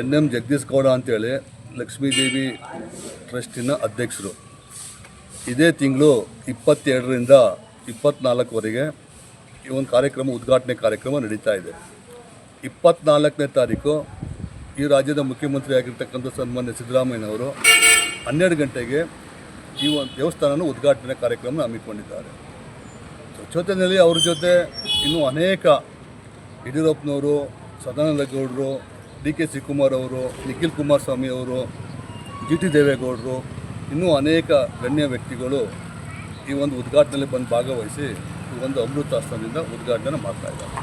N M Jagadish Gowda ಅಂತೇಳಿ ಲಕ್ಷ್ಮೀದೇವಿ ಟ್ರಸ್ಟಿನ ಅಧ್ಯಕ್ಷರು. ಇದೇ ತಿಂಗಳು ಇಪ್ಪತ್ತೆರಡರಿಂದ ಇಪ್ಪತ್ತ್ನಾಲ್ಕವರೆಗೆ ಈ ಒಂದು ಕಾರ್ಯಕ್ರಮ, ಉದ್ಘಾಟನೆ ಕಾರ್ಯಕ್ರಮ ನಡೀತಾ ಇದೆ. ಇಪ್ಪತ್ತ್ನಾಲ್ಕನೇ ತಾರೀಕು ಈ ರಾಜ್ಯದ ಮುಖ್ಯಮಂತ್ರಿ ಆಗಿರ್ತಕ್ಕಂಥ ಸನ್ಮಾನ್ಯ ಸಿದ್ದರಾಮಯ್ಯನವರು ಹನ್ನೆರಡು ಗಂಟೆಗೆ ಈ ಒಂದು ದೇವಸ್ಥಾನನ ಉದ್ಘಾಟನೆ ಕಾರ್ಯಕ್ರಮ ಹಮ್ಮಿಕೊಂಡಿದ್ದಾರೆ. ಸ್ವಚ್ಛತೆಯಲ್ಲಿ ಅವ್ರ ಜೊತೆ ಇನ್ನೂ ಅನೇಕ ಯಡಿಯೂರಪ್ಪನವರು ಸದಾನಂದ ಗೌಡರು ಡಿ ಕೆ ಶಿವಕುಮಾರ್ ಅವರು, ನಿಖಿಲ್ ಕುಮಾರಸ್ವಾಮಿ ಅವರು, ಜಿ ಟಿ ದೇವೇಗೌಡರು, ಇನ್ನೂ ಅನೇಕ ಗಣ್ಯ ವ್ಯಕ್ತಿಗಳು ಈ ಒಂದು ಉದ್ಘಾಟನೆಯಲ್ಲಿ ಬಂದು ಭಾಗವಹಿಸಿ ಈ ಒಂದು ಅಮೃತಾಸ್ತ್ರದಿಂದ ಉದ್ಘಾಟನೆ ಮಾಡ್ತಾ ಇದ್ದಾರೆ.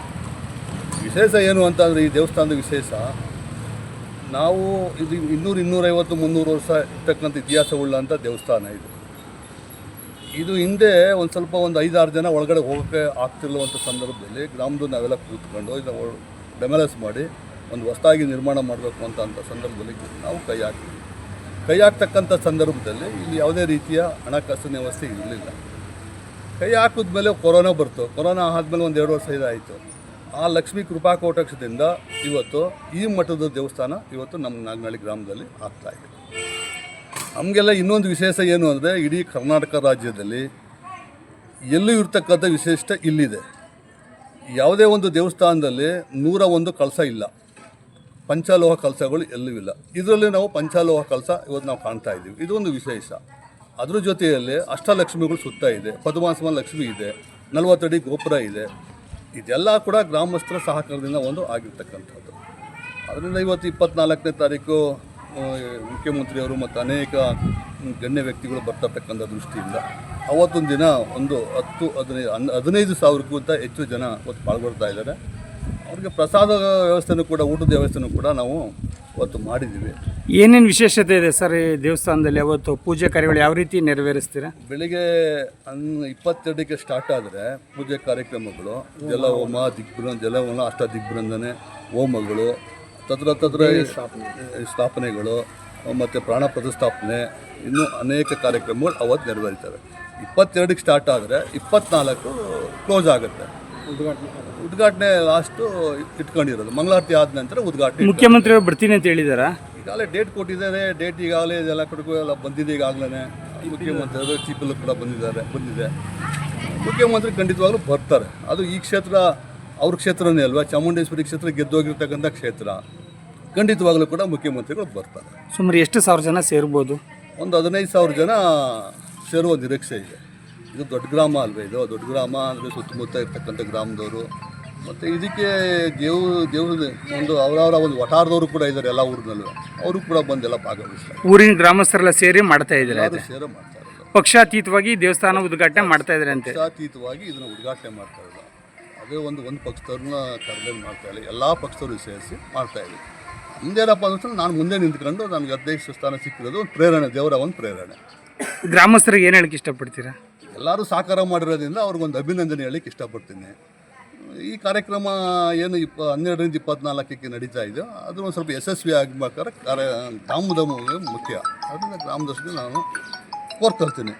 ವಿಶೇಷ ಏನು ಅಂತಂದರೆ ಈ ದೇವಸ್ಥಾನದ ವಿಶೇಷ, ನಾವು ಇದು ಇನ್ನೂರು ಇನ್ನೂರೈವತ್ತು ಮುನ್ನೂರು ವರ್ಷ ಇರ್ತಕ್ಕಂಥ ಇತಿಹಾಸವುಳ್ಳಂಥ ದೇವಸ್ಥಾನ ಇದು. ಇದು ಹಿಂದೆ ಒಂದು ಸ್ವಲ್ಪ ಒಂದು ಐದಾರು ಜನ ಒಳಗಡೆ ಹೋಗೋಕ್ಕೆ ಆಗ್ತಿಲ್ಲವಂಥ ಸಂದರ್ಭದಲ್ಲಿ ಗ್ರಾಮದ ನಾವೆಲ್ಲ ಕೂತ್ಕೊಂಡು ಇದನ್ನು ಡೆಮಲಸ್ ಮಾಡಿ ಒಂದು ಹೊಸದಾಗಿ ನಿರ್ಮಾಣ ಮಾಡಬೇಕು ಅಂತ ಸಂದರ್ಭದಲ್ಲಿ ನಾವು ಕೈ ಹಾಕಿದ್ವಿ ಕೈ ಹಾಕ್ತಕ್ಕಂಥ ಸಂದರ್ಭದಲ್ಲಿ ಇಲ್ಲಿ ಯಾವುದೇ ರೀತಿಯ ಹಣಕಾಸಿನ ವ್ಯವಸ್ಥೆ ಇರಲಿಲ್ಲ. ಕೈ ಹಾಕಿದ್ಮೇಲೆ ಕೊರೋನಾ ಬರ್ತು. ಕೊರೋನಾ ಆದಮೇಲೆ ಒಂದು ಎರಡು ವರ್ಷ ಇದಾಯಿತು. ಆ ಲಕ್ಷ್ಮೀ ಕೃಪಾ ಕೋಟಕ್ಷದಿಂದ ಇವತ್ತು ಈ ಮಠದ ದೇವಸ್ಥಾನ ಇವತ್ತು ನಮ್ಮ ನಾಗನಹಳ್ಳಿ ಗ್ರಾಮದಲ್ಲಿ ಆಗ್ತಾ ಇದೆ. ನಮಗೆಲ್ಲ ಇನ್ನೊಂದು ವಿಶೇಷ ಏನು ಅಂದರೆ ಇಡೀ ಕರ್ನಾಟಕ ರಾಜ್ಯದಲ್ಲಿ ಎಲ್ಲೂ ಇರ್ತಕ್ಕಂಥ ವಿಶೇಷ ಇಲ್ಲಿದೆ. ಯಾವುದೇ ಒಂದು ದೇವಸ್ಥಾನದಲ್ಲಿ ನೂರ ಒಂದು ಕಳಸ ಇಲ್ಲ. ಪಂಚಲೋಹ ಕಲಸಗಳು ಎಲ್ಲೂ ಇಲ್ಲ. ಇದರಲ್ಲಿ ನಾವು ಪಂಚಾಲೋಹ ಕಲಸ ಇವತ್ತು ನಾವು ಕಾಣ್ತಾ ಇದ್ದೀವಿ. ಇದೊಂದು ವಿಶೇಷ. ಅದ್ರ ಜೊತೆಯಲ್ಲಿ ಅಷ್ಟಲಕ್ಷ್ಮಿಗಳು ಸುತ್ತ ಇದೆ. ಪದ್ಮಾಸಮ ಲಕ್ಷ್ಮಿ ಇದೆ. ನಲವತ್ತಡಿ ಗೋಪುರ ಇದೆ. ಇದೆಲ್ಲ ಕೂಡ ಗ್ರಾಮಸ್ಥರ ಸಹಕಾರದಿಂದ ಒಂದು ಆಗಿರ್ತಕ್ಕಂಥದ್ದು. ಅದರಿಂದ ಇವತ್ತು ಇಪ್ಪತ್ನಾಲ್ಕನೇ ತಾರೀಕು ಮುಖ್ಯಮಂತ್ರಿಯವರು ಮತ್ತು ಅನೇಕ ಗಣ್ಯ ವ್ಯಕ್ತಿಗಳು ಬರ್ತಕ್ಕಂಥ ದೃಷ್ಟಿಯಿಂದ ಅವತ್ತೊಂದು ದಿನ ಒಂದು ಹತ್ತು, ಹದಿನೈದು ಹದಿನೈದು ಸಾವಿರಕ್ಕಿಂತ ಹೆಚ್ಚು ಜನ ಇವತ್ತು ಪಾಲ್ಗೊಳ್ತಾ ಇದ್ದಾರೆ. ಅವ್ರಿಗೆ ಪ್ರಸಾದ ವ್ಯವಸ್ಥೆನೂ ಕೂಡ ಊಟದ ವ್ಯವಸ್ಥೆನೂ ಕೂಡ ನಾವು ಅವತ್ತು ಮಾಡಿದ್ದೀವಿ. ಏನೇನು ವಿಶೇಷತೆ ಇದೆ ಸರ್ ಈ ದೇವಸ್ಥಾನದಲ್ಲಿ? ಅವತ್ತು ಪೂಜೆ ಕಾರ್ಯಗಳು ಯಾವ ರೀತಿ ನೆರವೇರಿಸ್ತೀರಾ? ಬೆಳಿಗ್ಗೆ ಅನ್ ಇಪ್ಪತ್ತೆರಡಕ್ಕೆ ಸ್ಟಾರ್ಟ್ ಆದರೆ ಪೂಜೆ ಕಾರ್ಯಕ್ರಮಗಳು ಜಲ ಹೋಮ ದಿಗ್ಬೃಂದ ಜಲ ಹೋಮ ಅಷ್ಟ ದಿಗ್ಬೃಂದನೆ ಹೋಮಗಳು ತತ್ರ ತತ್ರ ಸ್ಥಾಪನೆಗಳು ಮತ್ತು ಪ್ರಾಣ ಪ್ರತಿಷ್ಠಾಪನೆ ಇನ್ನೂ ಅನೇಕ ಕಾರ್ಯಕ್ರಮಗಳು ಅವತ್ತು ನೆರವೇರಿತವೆ. ಇಪ್ಪತ್ತೆರಡಕ್ಕೆ ಸ್ಟಾರ್ಟ್ ಆದರೆ ಇಪ್ಪತ್ನಾಲ್ಕು ಕ್ಲೋಸ್ ಆಗುತ್ತೆ. ಉದ್ಘಾಟನೆ ಲಾಸ್ಟು ಇಟ್ಕೊಂಡಿರೋದು. ಮಂಗಳಾರತಿ ಆದ ನಂತರ ಉದ್ಘಾಟನೆ ಮುಖ್ಯಮಂತ್ರಿಯವರು ಬರ್ತೀನಿ ಅಂತ ಹೇಳಿದಾರಾ? ಈಗಾಗಲೇ ಡೇಟ್ ಕೊಟ್ಟಿದ್ದಾರೆ. ಡೇಟ್ ಈಗಾಗಲೇ ಇದೆಲ್ಲ ಕಡೆಗೂ ಎಲ್ಲ ಬಂದಿದೆ ಈಗಾಗಲೇ. ಮುಖ್ಯಮಂತ್ರಿಗಳು ಚೀಫಲ್ಲೂ ಕೂಡ ಬಂದಿದ್ದಾರೆ ಬಂದಿದೆ. ಮುಖ್ಯಮಂತ್ರಿ ಖಂಡಿತವಾಗ್ಲೂ ಬರ್ತಾರೆ. ಅದು ಈ ಕ್ಷೇತ್ರ ಅವ್ರ ಕ್ಷೇತ್ರನೇ ಅಲ್ವಾ? ಚಾಮುಂಡೇಶ್ವರಿ ಕ್ಷೇತ್ರ ಗೆದ್ದೋಗಿರ್ತಕ್ಕಂಥ ಕ್ಷೇತ್ರ. ಖಂಡಿತವಾಗ್ಲೂ ಕೂಡ ಮುಖ್ಯಮಂತ್ರಿಗಳು ಬರ್ತಾರೆ. ಸುಮಾರು ಎಷ್ಟು ಸಾವಿರ ಜನ ಸೇರ್ಬೋದು? ಒಂದು ಹದಿನೈದು ಸಾವಿರ ಜನ ಸೇರುವ ನಿರೀಕ್ಷೆ ಇದೆ. ಇದು ದೊಡ್ಡ ಗ್ರಾಮ ಅಲ್ವೇ ಇದು? ದೊಡ್ಡ ಗ್ರಾಮ ಅಂದರೆ ಸುತ್ತಮುತ್ತ ಇರ್ತಕ್ಕಂಥ ಗ್ರಾಮದವರು. ಮತ್ತು ಇದಕ್ಕೆ ದೇವ್ ದೇವ್ರದ್ದು ಒಂದು ಅವರವರ ಒಂದು ವಠಾರದವರು ಕೂಡ ಇದ್ದಾರೆ ಎಲ್ಲ ಊರಿನಲ್ಲೂ. ಅವರು ಕೂಡ ಬಂದೆಲ್ಲ ಭಾಗವಹಿಸ್ತಾರೆ. ಊರಿನ ಗ್ರಾಮಸ್ಥರೆಲ್ಲ ಸೇರಿ ಮಾಡ್ತಾ ಇದ್ದಾರೆ ಯಾರು ಮಾಡ್ತಾರೆ ಮಾಡ್ತಾ ಪಕ್ಷಾತೀತವಾಗಿ ದೇವಸ್ಥಾನ ಉದ್ಘಾಟನೆ ಮಾಡ್ತಾ ಇದ್ದಾರೆ ಅಂತೆ? ಪಕ್ಷಾತೀತವಾಗಿ ಇದನ್ನು ಉದ್ಘಾಟನೆ ಮಾಡ್ತಾ ಇಲ್ಲ ಅದೇ ಒಂದು ಒಂದು ಪಕ್ಷದವ್ರನ್ನ ಕರೆದೇ ಮಾಡ್ತಾ ಇಲ್ಲ. ಎಲ್ಲ ಪಕ್ಷದವರು ಸೇರಿಸಿ ಮಾಡ್ತಾ ಇದ್ದೀವಿ. ಹಿಂದೇನಪ್ಪ ಅಂದ್ರೆ ನಾನು ಮುಂದೆ ನಿಂತ್ಕೊಂಡು ನನಗೆ ಅಧ್ಯಕ್ಷ ಸ್ಥಾನ ಸಿಕ್ಕಿರೋದು ಒಂದು ಪ್ರೇರಣೆ ದೇವರ ಒಂದು ಪ್ರೇರಣೆ. ಗ್ರಾಮಸ್ಥರಿಗೆ ಏನು ಹೇಳಕ್ಕೆ ಇಷ್ಟಪಡ್ತೀರಾ? ಎಲ್ಲರೂ ಸಾಕಾರ ಮಾಡಿರೋದ್ರಿಂದ ಅವ್ರಿಗೊಂದು ಅಭಿನಂದನೆ ಹೇಳಿಕ್ಕೆ ಇಷ್ಟಪಡ್ತೀನಿ. ಈ ಕಾರ್ಯಕ್ರಮ ಏನು ಇಪ್ಪ, ಹನ್ನೆರಡರಿಂದ ಇಪ್ಪತ್ನಾಲ್ಕಕ್ಕೆ ನಡೀತಾ ಇದೆ. ಅದು ಒಂದು ಸ್ವಲ್ಪ ಯಶಸ್ವಿ ಆಗಬೇಕಾದ್ರೆ ಕಾರ್ಯ, ಗ್ರಾಮದ ಮುಖ್ಯ. ಅದರಿಂದ ಗ್ರಾಮದಷ್ಟು ನಾನು ಕೋರ್ಕೊಳ್ತೀನಿ